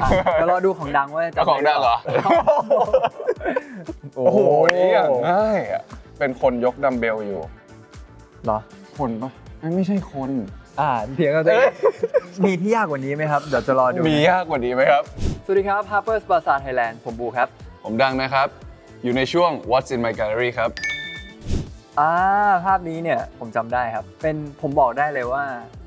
อะเดี๋ยวรอดูของดังว่าจะเจ้าของดังเหรอ โอ้โอ้โหโหนี่อย่างง่ายอะ เป็นคนยกดัมเบลอยู่ เหรอ คนปะไม่ไม่ใช่คน อ่าเถียงกันเลยมีที่ยากกว่านี้ไหมครับ เดี๋ยวจะรอดูมียากกว่านี้ไหมครับ สวัสดีครับ Harper's Bazaar Thailand ผมบูครับ ผมดังนะครับ อยู่ในช่วง What's in my gallery ครับ อ่าภาพนี้เนี่ยผมจำได้ครับ เป็นผมบอกได้เลยว่า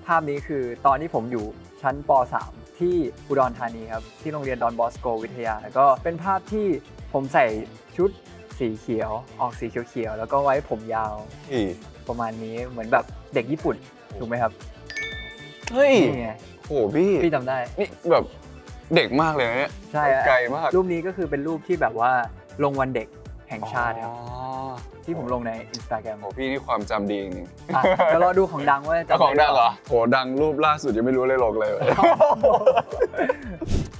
ภาพนี้คือตอนที่ผมอยู่ชั้นป .3 ที่อุดรธานีครับ ที่โรงเรียนดอนบอสโกวิทยา แล้วก็เป็นภาพที่ผมใส่ชุดสีเขียว ออกสีเขียวๆแล้วก็ไว้ผมยาวอีประมาณนี้เหมือนแบบเด็กญี่ปุ่นถูกไหมครับเฮ้ยนี่ไงโหพี่พี่จำได้นี่แบบเด็กมากเลยนะเนี่ยใช่อะไกลมากรูปนี้ก็คือเป็นรูปที่แบบว่าลงวันเด็กแห่งชาติครับอ๋อ ที่ผมลงใน Instagram โหพี่นี่ความจำดีจริงอะเดี๋ยวรอดูของดังว่าๆเจ้าของดังเหรอโหดังรูปล่าสุดยังไม่รู้เลยลงเลย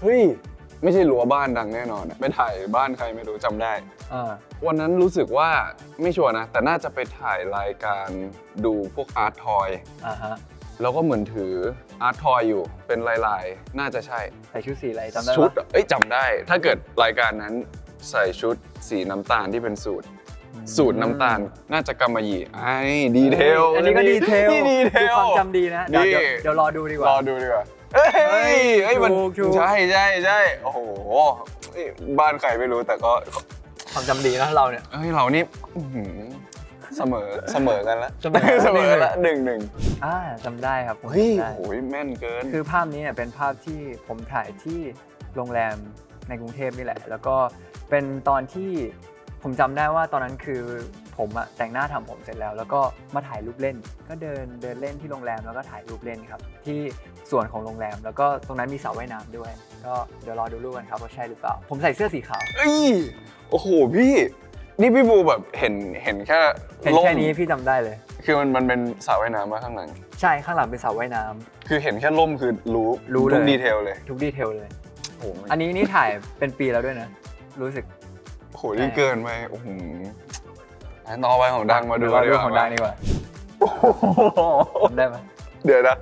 เฮ้ย ไม่ใช่รั้วบ้านดังแน่นอนอะไปถ่ายบ้านใครไม่รู้จำได้อ่าวันนั้นรู้สึกว่าไม่ชัวร์นะ แต่น่าจะไปถ่ายรายการดูพวกอาร์ตทอย อ่าฮะแล้วก็เหมือนถืออาร์ตทอยอยู่เป็นลายๆ น่าจะใช่ ใส่ชุดสีอะไรจำได้ชุดปะอะเอ้ยจำได้ ถ้าเกิดรายการนั้นใส่ชุดสีน้ำตาลที่เป็นสูตร สูตรน้ำตาลน่าจะกำมะหยี่ไอ้ดีเทลอันนี้ก็ดีเทลนี่ดีเทดูลความจำดีนะเดี๋ยวนี่เดี๋ยวเดี๋ยวรอดูดีกว่ารอดูดีกว่าเอ้ยเฮ้ยเอ้ยมันถูกถูกใช่ใช่ใช่โอ้โหเอ้ยบ้านใครไม่รู้แต่ก็ความจำดีนะเราเนี่ยเฮ้ยเรานี่อื้อหือเสมอเสมอกันละเสมอเสมอละหนึ่งหนึ่งอ่าจำได้ครับผมเฮ้ยจำได้โอ้ยแม่นเกิน คือภาพนี้เนี่ยเป็นภาพที่ผมถ่ายที่โรงแรมในกรุงเทพนี่แหละ แล้วก็เป็นตอนที่ ผมจำได้ว่าตอนนั้นคือผมอะแต่งหน้าทำผมเสร็จแล้ว แล้วก็มาถ่ายรูปเล่น ก็เดินเดินเล่นที่โรงแรมแล้วก็ถ่ายรูปเล่นครับ ที่ส่วนของโรงแรม แล้วก็ตรงนั้นมีสระว่ายน้ำด้วย ก็เดี๋ยวรอดูรูปกันครับว่าใช่หรือเปล่า ผมใส่เสื้อสีขาวเอ้ยโอ้โหพี่ นี่พี่บูแบบเห็นเห็นแค่เห็นล่มแค่นี้พี่จำได้เลย คือมันมันเป็นสระว่ายน้ำมาข้างหลัง ใช่ข้างหลังเป็นสระว่ายน้ำ คือเห็นแค่ล่มคือรู้รู้เลย ทุกดีเทลเลยทุกดีเทลเลย โอ้โหอันนี้นี่ถ่ายเป็นปีแล้วด้วยนะ รู้สึกโอ้โห นี่เกินไปโอ้โหอะต่อไปของดังมาดูเดี๋ยวรอดูกว่าของดังดีกว่าโอ้โหจำได้ไหมเดี๋ยวนะ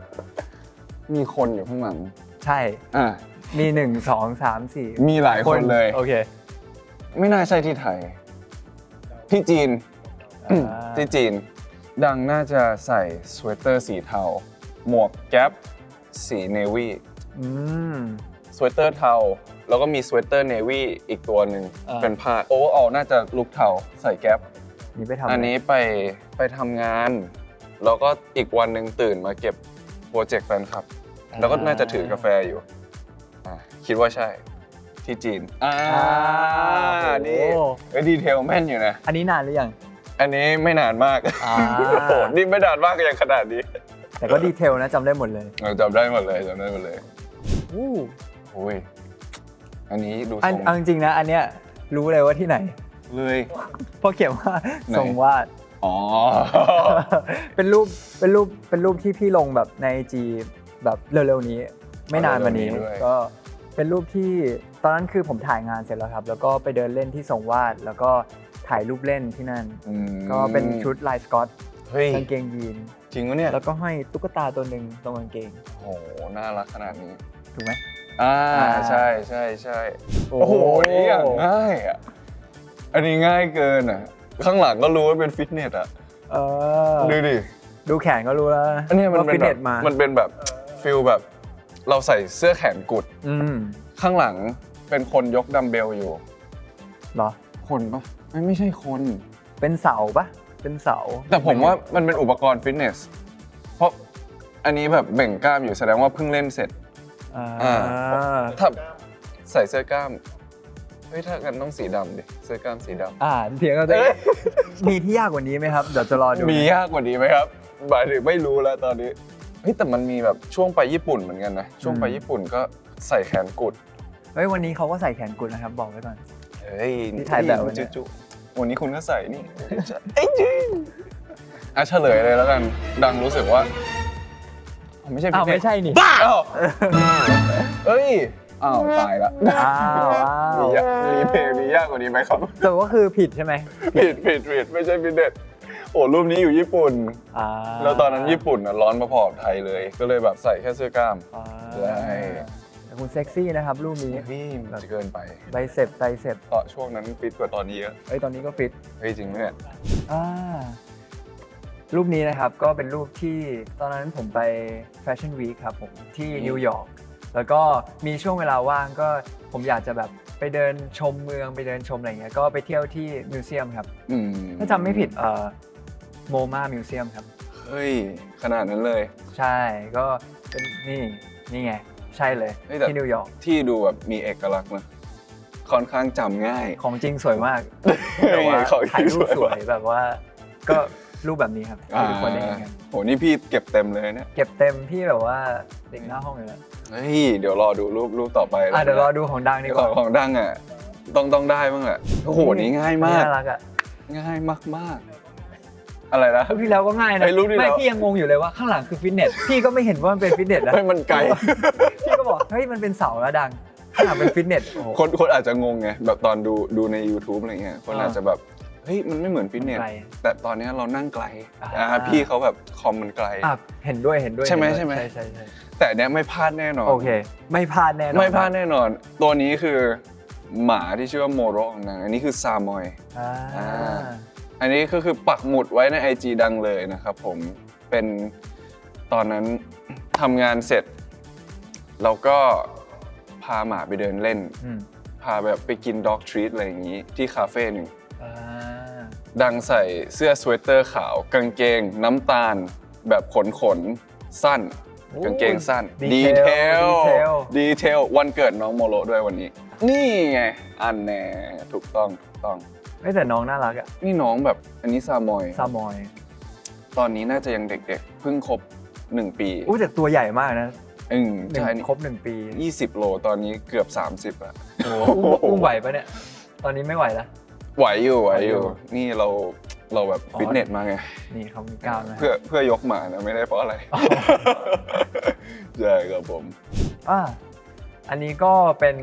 มีคนอยู่ข้างหลัง ใช่ อะมีหนึ่งสองสามสี่มีหลายคนเลย โอเค ไม่น่าใช่ที่ไทย ที่จีนอ่าที่จีน ดังน่าจะใส่สเวตเตอร์สีเทา หมวกแก๊ปสีเนวีอืม สเวตเตอร์เทา แล้วก็มีสเวตเตอร์เนวีอีกตัวหนึ่งอ่า เป็นผ้าโอเวอร์ออลน่าจะลุกเทาใส่แก๊ป นี่ไปทำอันนี้ไปไปทำงาน แล้วก็อีกวันหนึ่งตื่นมาเก็บโปรเจกต์แฟนคลับ แล้วก็น่าจะถือกาแฟอยู่อะคิดว่าใช่ที่จีน อ่าอ่านี่โอ้เอ้ยดีเทลแม่นอยู่นะ อันนี้นานหรือยัง อันนี้ไม่นานมากอ่า โอ้โหนี่ไม่นานมากก็ยังขนาดนี้แต่ก็ดีเทลนะจำได้หมดเลย เราจำได้หมดเลยจำได้หมดเลย อู้ โอ้ยอันนี้ดูอัทนรงเอาจริงๆนะ อันเนี้ยรู้เลยว่าที่ไหนเลย เพราะเขียนว่าไหน ทรงวาด อ๋อ เป็นรูปเป็นรูปเป็นรูปที่พี่ลงแบบในจีแบบเร็วๆนี้ ไม่นานมานี้ เร็วๆนี้ด้วย ก็เป็นรูปที่ตอนนั้นคือผมถ่ายงานเสร็จแล้วครับ แล้วก็ไปเดินเล่นที่ทรงวาด แล้วก็ถ่ายรูปเล่นที่นั่น อืมก็เป็นชุดลายสกอตเฮ้ยกางเกงยีนจริงวะเนี่ยแล้วก็ห้อยตุ๊กตาตัวหนึ่งตรงกางเกงโอ้โหน่ารักขนาดนี้ถูกไหม อ่าอ่า ใช่ใช่ใช่โอ้โหนี่อย่างง่ายอะอันนี้ง่ายเกินอะ ข้างหลังก็รู้ว่าเป็นฟิตเนสอะเออดูดิดูแขนก็รู้แล้วอันเนี้ยมันว่าเป็ฟินตแบเนบสมามันเป็นแบบฟิลแบบเราใส่เสื้อแขนกุด อืมข้างหลังเป็นคนยกดัมเบลอยู่ เหรอ คนปะไม่ไม่ใช่คน เป็นเสาปะเป็นเสาแต่ผมว่ามันเป็นอุปกรณ์ฟิตเนส เพราะอันนี้แบบเบ่งกล้ามอยู่แสดงว่าเพิ่งเล่นเสร็จ อ่าอ่า ถ้าใส่เสื้อกล้ามเฮ้ยถ้ากันต้องสีดำดิเสื้อกล้ามสีดำ อ่าเถียงกันเลยมีที่ยากกว่านี้ไหมครับเดี๋ยวจะรอดูมียากกว่านี้ไหมครับหมายถึงไม่รู้แล้วตอนนี้เฮ้ยแต่มันมีแบบช่วงไปญี่ปุ่นเหมือนกันนะช่วงไปญี่ปุ่นก็ใส่แขนกุดเฮ้ยวันนี้เขาก็ใส่แขนกุดนะครับ บอกไว้ก่อน เฮ้ยที่ถ่ายแบบไว้เนี่ย จุ๊ๆวันนี้คุณก็ใส่นี่เอ้ยจริงอะเฉลยเลยแล้วกันดังรู้สึกว่าอ๋อ ไม่ใช่อ้าวฟิตเนไม่สใช่นี่ บ้าเอ้ย อ้าวตายละอ้าวอ้าวมียากรีเพย์มียากกว่านี้ไหมครับ แต่ว่าคือผิดใช่ไหมผิดผิดผิดไม่ใช่ฟิตเนสโอ้รูปนี้อยู่ญี่ปุ่น อ่าแล้วตอนนั้นญี่ปุ่นน่ะร้อนมาพอกับไทยเลย ก็เลยแบบใส่แค่เสื้อกล้าม อ่าใช่เแต่คุณเซ็กซี่นะครับรูปนี้พี่มันจะเกินไปไบเซ็ปไตรเซ็ปตอนช่วงนั้นฟิตกว่าตอนนี้เยอะเอ้ยตอนนี้ก็ฟิตเฮ้ยจริงไหมเนี่ยอ่า รูปนี้นะครับก็เป็นรูปที่ตอนนั้นผมไปแฟชั่นวีคครับผมที่อืมนิวยอร์กแล้วก็มีช่วงเวลาว่างก็ผมอยากจะแบบไปเดินชมเมืองไปเดินชมอะไรเงี้ยก็ไปเที่ยวที่มิวเซียมครับอืมถ้าจำไม่ผิดเอ่อโมมามิวเซียมครับ เฮ้ย ขนาดนั้นเลยใช่ก็เป็นนี่นี่ไง ใช่เลยเฮ้ยแต่ที่นิวยอร์กที่ดูแบบมีเอกลักษณ์นะค่อนข้างจำง่าย ของจริงสวยมากแต่ว่าของจริงถ่ายรูปสวยสวยแบบว่า ก็ รูปแบบนี้ครับอ่าที่ทุกคนได้เห็นกันโหนี่พี่เก็บเต็มเลยเนี่ยเก็บเต็มพี่แบบว่าเด็กหน้าห้องเลยแหละเฮ้ยเดี๋ยวรอดูรูปรูปต่อไปอะเดี๋ยวรอดูของดังดีกขอว่างของดังอะต้องต้องได้บ้างอะโอ้โหนี่ง่ายมากน่ารักอะง่ายมากมากๆอะไรนะรูปที่แล้วก็ง่ายนะไอ้รูปที่แล้วไม่พี่ยังงงอยู่เลยว่าข้างหลังคือฟิตเนสพี่ก็ไม่เห็นว่ามันเป็นฟิตเนสนะเฮ้ยมันไกลพี่ก็บอกเฮ้ยมันเป็นเสาแล้วดังข้างหลังเป็นฟิตเนสโอ้โหคนคนอาจจะงงไงแบบตอนดูดูใน YouTube อะไรเงี้ยคนอ่าอาจจะแบบ เฮ้ยมันไม่เหมือนฟิตเนสไกล แต่ตอนเนี้ยเรานั่งไกลอ่า อ่าพี่เขาแบบคอมมันไกล อะเห็นด้วยเห็นด้วยใช่ไหมเนด้วยใช่ไหม ใช่ใช่ใช่แต่เนี้ยไม่พลาดแน่นอน โอเค ไม่พลาดแน่นอนไม่พลาดแน่นอน ตัวนี้คือหมาที่ชื่อว่าโมโรของนางอันนี้คือซามอย อ่าอ่า อันนี้ก็คือปักหมุดไว้ใน IG ดังเลยนะครับผมเป็นตอนนั้นทำงานเสร็จ เราก็พาหมาไปเดินเล่น อืม พาแบบไปกินด็อกทรีตอะไรอย่างนี้ ที่คาเฟ่หนึ่งอ่า ดังใส่เสื้อสเวตเตอร์ขาว กางเกงน้ำตาล แบบขนขนๆสั้นกางเกงสั้น ดีเทลเทดีเทลดีเทลวันเกิดน้องโมโรด้วยวันนี้ นี่ไง อันแน่ถูกต้องถูกต้อง ไม่แต่น้องน่ารักอะนี่น้องแบบอันนี้ซามอย ซามอยตอนนี้น่าจะยังเด็กๆ เพิ่งครบ 1 ปีอู้แต่ตัวใหญ่มากนะอืมหนึ่งใช่ครบหนึ่งปี ยี่สิบโลตอนนี้เกือบ 30อะโอ้โหอุ้มอุ้มไหวปะเนี่ย ตอนนี้ไม่ไหวแล้ว ไหวอยู่ไหวอยู่ไหวอยู่ นี่เราเราแบบอ๋อฟิตเนสมาไง นี่เขามีกล้ามนะเพื่อเพื่อยกหมานะไม่ได้เพราะอะไรใช่ครับผมอ่าอันนี้ก็เป็น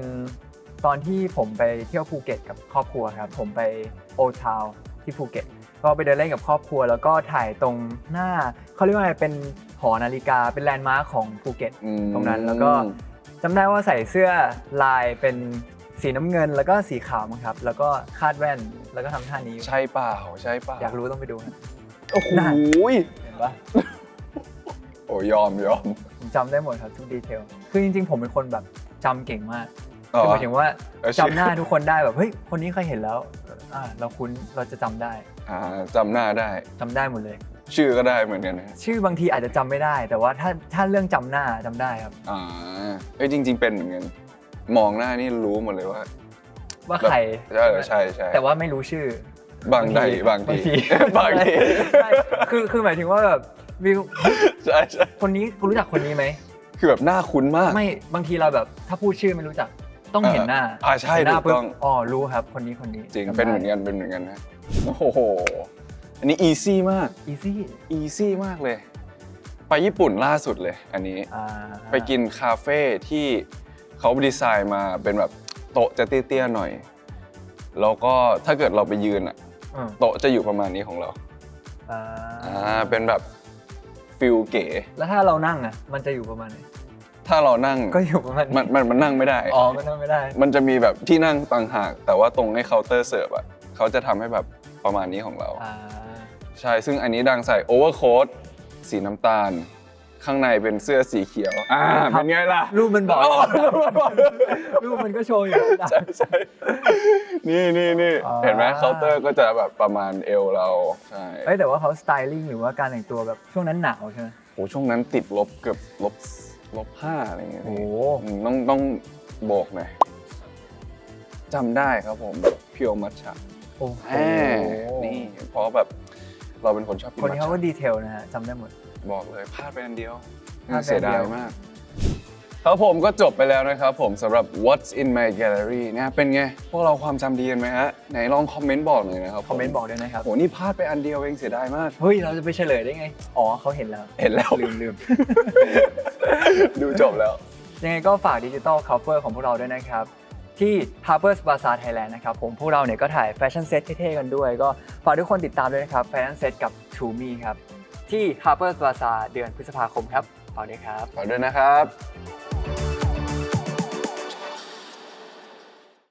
ตอนที่ผมไปเที่ยวภูเก็ตกับครอบครัวครับ ผมไปโอทาวที่ภูเก็ต ก็ไปเดินเล่นกับครอบครัว แล้วก็ถ่ายตรงหน้าเขาเรียกว่าอะไรเป็นหอนาฬิกาเป็นแลนด์มาร์คของภูเก็ตอืมตรงนั้นแล้วก็จำได้ว่าใส่เสื้อลายเป็น สีน้ำเงินแล้วก็สีขาวมั้งครับ แล้วก็คาดแว่นแล้วก็ทำท่านี้ ใช่เปล่าใช่เปล่าอยากรู้ต้องไปดูนะโอ้โหน่ะยเห็นปะโอ้ยอมยอมผมจำได้หมดครับทุกดีเทล คือจริง ๆ ผมเป็นคนแบบจำเก่งมากอ๋อคือหมายถึงว่าเออจำหน้าทุกคนได้แบบเฮ้ยคนนี้เคยเห็นแล้วอ่าเราคุ้นเราจะจำได้อ่าจำหน้าได้ จำได้หมดเลย ชื่อก็ได้เหมือนกันนะชื่อบางทีอาจจะจำไม่ได้ แต่ว่าถ้าถ้าเรื่องจำหน้าจำได้ครับ อ่าเอ้ยจริง ๆ เป็นเหมือนกัน มองหน้านี่รู้หมดเลยว่าว่าใครใช่ใช่ใช่แต่ว่าไม่รู้ชื่อบางใดบางทีบางทีใช่คือคือหมายถึงว่าแบบวิวใช่ใช่คนนี้กูรู้จักคนนี้ไหมคือแบบหน้าคุ้นมากไม่บางทีเราแบบ ถ้าพูดชื่อไม่รู้จักต้องเห็นหน้าอ่าใช่เห็นหน้าถูกต้องปุ๊บอ๋อรู้ครับ คนนี้คนนี้จริงจำได้เป็นเหมือนกันเป็นเหมือนกันนะโอ้โหอันนี้อีซี่มากอีซี่อีซี่มากเลย ไปญี่ปุ่นล่าสุดเลย อันนี้อ่าไปกินคาเฟ่ที่ เขาดีไซน์มาเป็นแบบโต๊ะจะเตี้ยๆหน่อย แล้วก็ถ้าเกิดเราไปยืนอะอืมโต๊ะจะอยู่ประมาณนี้ของเรา อ่าอ่า เป็นแบบฟิลเก๋ แล้วถ้าเรานั่งอะ มันจะอยู่ประมาณไหนถ้าเรานั่งก็อยู่ประมาณมันมันมันนั่งไม่ได้ อ๋อมันนั่งไม่ได้ มันจะมีแบบที่นั่งต่างหาก แต่ว่าตรงให้เคาน์เตอร์เสิร์ฟอะเขาจะทำให้แบบประมาณนี้ของเรา อ่า ใช่ ซึ่งอันนี้ดังใส่โอเวอร์โค้ทสีน้ำตาล ข้างในเป็นเสื้อสีเขียว อ่า เป็นไงล่ะ รูปมันบอกอ๋อรูปมันก็โชว์อยู่ใช่ใช่นี่นี่นี่อ่า เห็นไหมเคาน์เตอร์ก็จะแบบประมาณเอวเรา ใช่เอ้ยแต่ว่าเขาสไตลิ่งหรือว่าการแต่งตัวแบบช่วงนั้นหนาวใช่ไหมโหช่วงนั้นติดลบเกือบลบลบห้าอะไรเงี้ยโอ้โหอืมต้องต้องโบกหน่อยจำได้ครับผมเพียวมัทฉะโอ้โหแหมนี่เพราะแบบเราเป็นคนชอบกินคนมัทนี้เขาก็ฉะดีเทลนะฮะจำได้หมด บอกเลยพลาดไปอันเดียวพลาดไปเสีอัยนเดีดายวยมากครับผมก็จบไปแล้วนะครับผมสำหรับ What's in my gallery นะเป็นไง พวกเราความจำดีกันไหมฮะ ไหนลองคอมเมนต์บอกหน่อยนะครับคอมเมนต์บอกด้วยนะครับโหนี่พลาดไปอันเดียวเองเสียดายมาก เฮ้ย เราจะไปเฉลยได้ไง อ๋อเขาเห็นแล้ว เห็นแล้ว ลืมลืมดูจบแล้ว ยังไงก็ฝากดิจิตอลคัฟเฟอร์ของพวกเราด้วยนะครับ ที่ Harper's Bazaar Thailand นะครับผมพวกเราเนี่ยก็ถ่ายแฟชั่นเซ็ตเท่ๆกันด้วย ก็ฝากทุกคนติดตามด้วยนะครับแฟชั่นเซ็ตกับ t o Me ครับ ที่ Harper's Bazaar เดือนพฤษภาคมครับฝากด้วยครับ ขอด้วยนะครับ